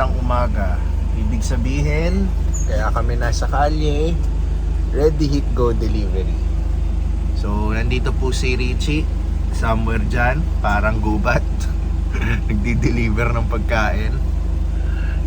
ng umaga. Ibig sabihin, kaya kami nasa kalye, ready hit go delivery. So, nandito po si Richie, somewhere dyan, parang gubat. Nagdi-deliver ng pagkain.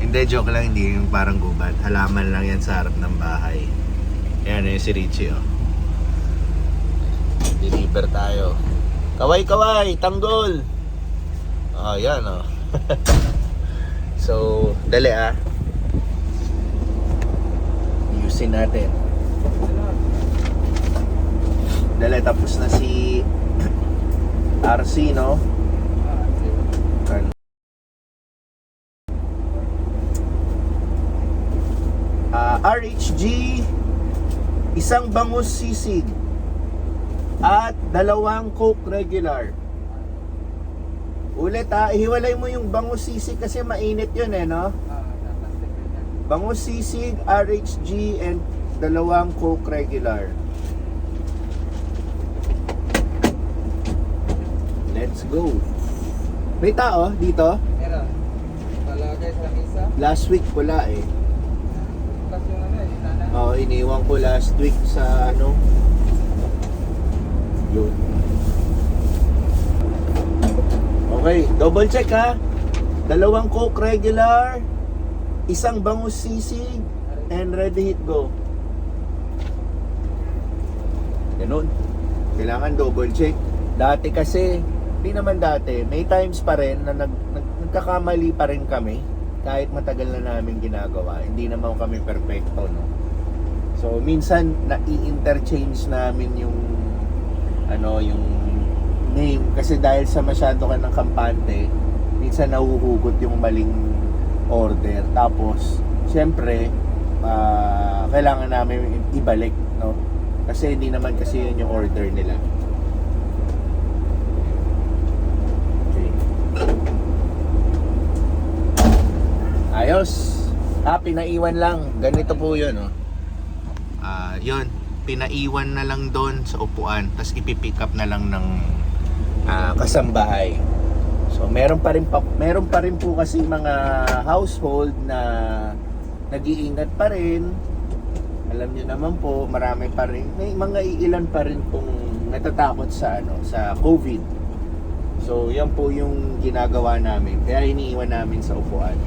Hindi, joke lang, hindi yung parang gubat. Halaman lang yan sa harap ng bahay. Ayan, yun si Richie, oh. Deliver tayo. Kaway, kaway, tanggol! Oh, yan, oh. so, dali, ah. Ayusin natin. Dali, tapos na si RC, no? Kan- Ah, RHG, isang bangus sisig at dalawang Coke regular. Ulit ha, ihiwalay mo yung bangus sisig kasi mainit yun eh, no? Bangus sisig, RHG, and dalawang Coke regular. Let's go. May tao dito? Meron. Palagay sa isa. Last week wala eh. Ano, sana. Oo, iniwan ko last week sa ano. Yun. Okay, double check ha. Dalawang Coke regular, isang bangus sisig, and ready hit go. Ganun. Kailangan double check. Dati kasi, hindi naman dati, may times pa rin na nag, nag, nagkakamali pa rin kami kahit matagal na namin ginagawa. Hindi naman kami perfecto, no? So, minsan, na-i-interchange namin yung ano, yung name. Kasi dahil sa masyado ka ng kampante, minsan nahuhugot yung maling order. Tapos, syempre, ah, kailangan namin ibalik, no? Kasi hindi naman kasi yun yung order nila. Okay. Ayos. Ah, pinaiwan lang. Ganito po yun, oh. Ah, yun. Pinaiwan na lang doon sa upuan. Tapos ipipick up na lang ng ah, kasambahay. So, meron pa rin pa, meron pa rin po kasi mga household na nag-iingat pa rin. Alam niyo naman po, marami pa rin, may mga iilan pa rin pong natatakot sa ano, sa COVID. So, yan po yung ginagawa namin. Kaya iniiwan namin sa upuan.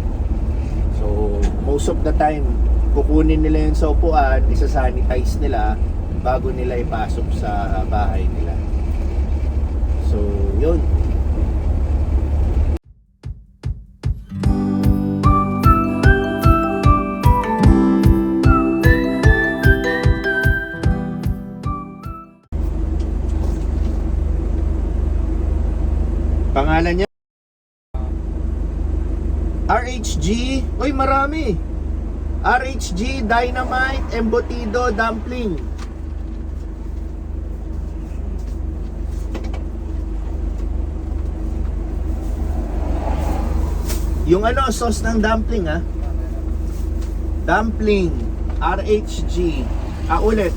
So, most of the time, kukunin nila yun sa upuan, isa-sanitize nila bago nila ipasok sa bahay nila. So, yun. Pangalan niya? RHG. Uy, marami. RHG, Dynamite, Embutido, Dumpling. Yung ano, sauce ng dumpling ha. Dumpling, RHG. Ah, ulit.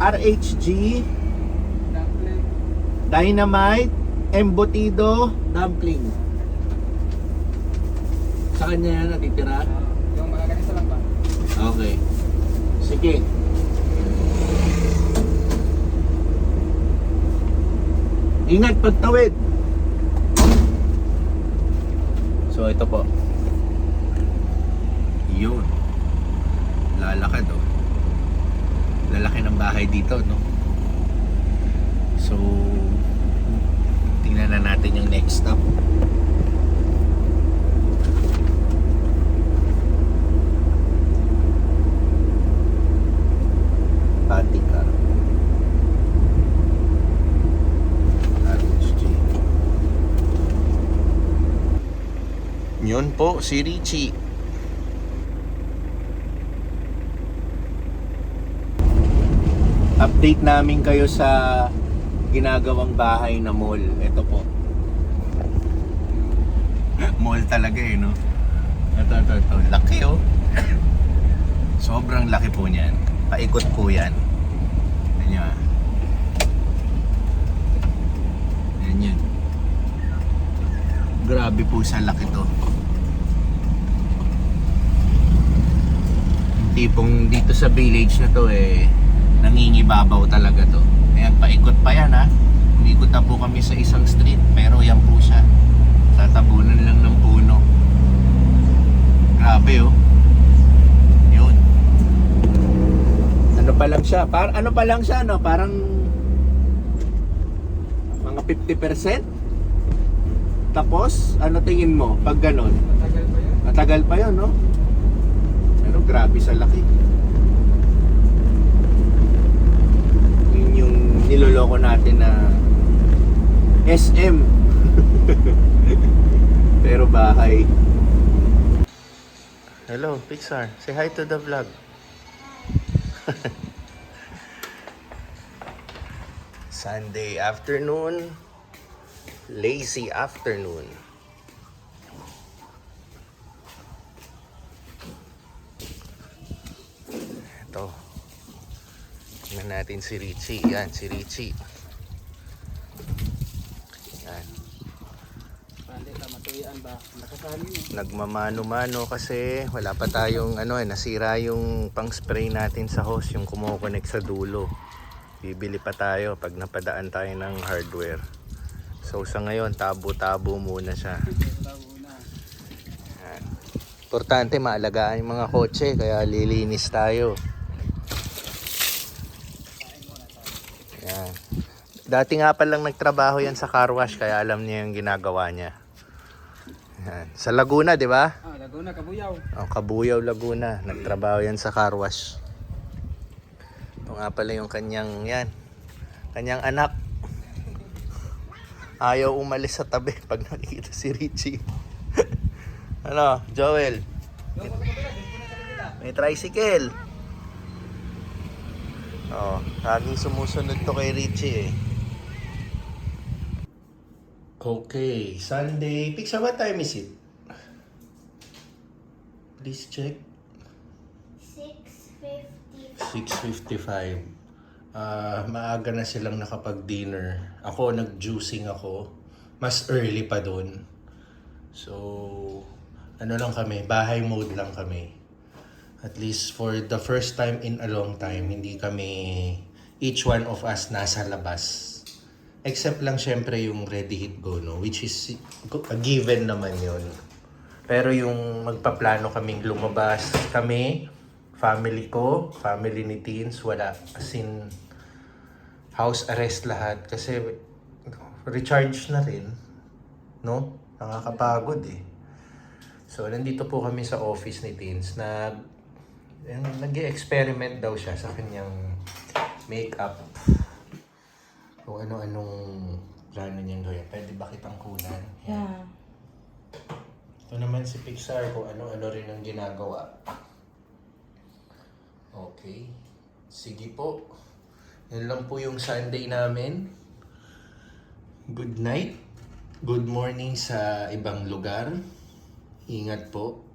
RHG, Dumpling. Dynamite, Embutido, Dumpling. Sa kanya yan natitira? Yung mga ganito lang ba? Okay. Sige. Ingat pagtawid. So ito po. Yun. Lalakad oh. Lalaki ng bahay dito, no? So, tingnan na natin yung next stop. Patika. RHG. Yun po, si Richie. Update namin kayo sa ginagawang bahay na mall. Ito po. mall talaga eh, no? Ito, ito, ito. Laki oh. Sobrang laki po niyan. Paikot po yan. Yan yun. Yan yun. Grabe po sa laki to. Tipong dito sa village na to eh, nangingibabaw talaga to. Ayan, paikot pa yan ha. Umikot na po kami sa isang street, pero yan po siya. Tatabunan lang ng puno. Grabe oh. Yun. Ano pa lang siya? Par ano pa lang siya, no? Parang mga 50%? Tapos, ano tingin mo pag ganon? Matagal pa yun. Matagal pa yun, no? Grabe sa laki. Yun yung niloloko natin na SM. Pero bahay. Hello, Pixar. Say hi to the vlog. Sunday afternoon. Lazy afternoon. Ito. Tingnan natin si Richie. Yan, si Richie. Yan. Nagmamano-mano kasi wala pa tayong ano eh, nasira yung pang spray natin sa hose, yung kumukonek sa dulo. Bibili pa tayo pag napadaan tayo ng hardware. So sa ngayon, tabo-tabo muna siya. Importante maalagaan yung mga kotse kaya lilinis tayo. Yan. Dati nga pa lang nagtrabaho yan sa car wash kaya alam niya yung ginagawa niya. Yan. Sa Laguna, di ba? Ah, Laguna, Kabuyaw. Oh, Kabuyaw, Laguna. Nagtrabaho yan sa car wash. Ito nga pala yung kanyang, yan. Kanyang anak. Ayaw umalis sa tabi pag nakikita si Richie. ano, Joel? May tricycle. Oh, laging sumusunod to kay Richie eh. Okay, Sunday. Pixar, what time is it? Please check. 6.50. 6.55. Ah, maaga na silang nakapag-dinner. Ako, nag-juicing ako. Mas early pa doon. So, ano lang kami, bahay mode lang kami. At least for the first time in a long time, hindi kami, each one of us nasa labas. Except lang syempre yung ready hit go, no? Which is a given naman yun. Pero yung magpaplano kaming lumabas kami, family ko, family ni teens, wala. As in, house arrest lahat. Kasi recharge na rin. No? Nakakapagod eh. So, nandito po kami sa office ni teens na nag experiment daw siya sa kanyang makeup. Kung ano-anong plano niyang gawin. Pwede ba kitang kunan? Yeah. Ito naman si Pixar kung ano-ano rin ang ginagawa. Okay. Sige po. Yan lang po yung Sunday namin. Good night. Good morning sa ibang lugar. Ingat po.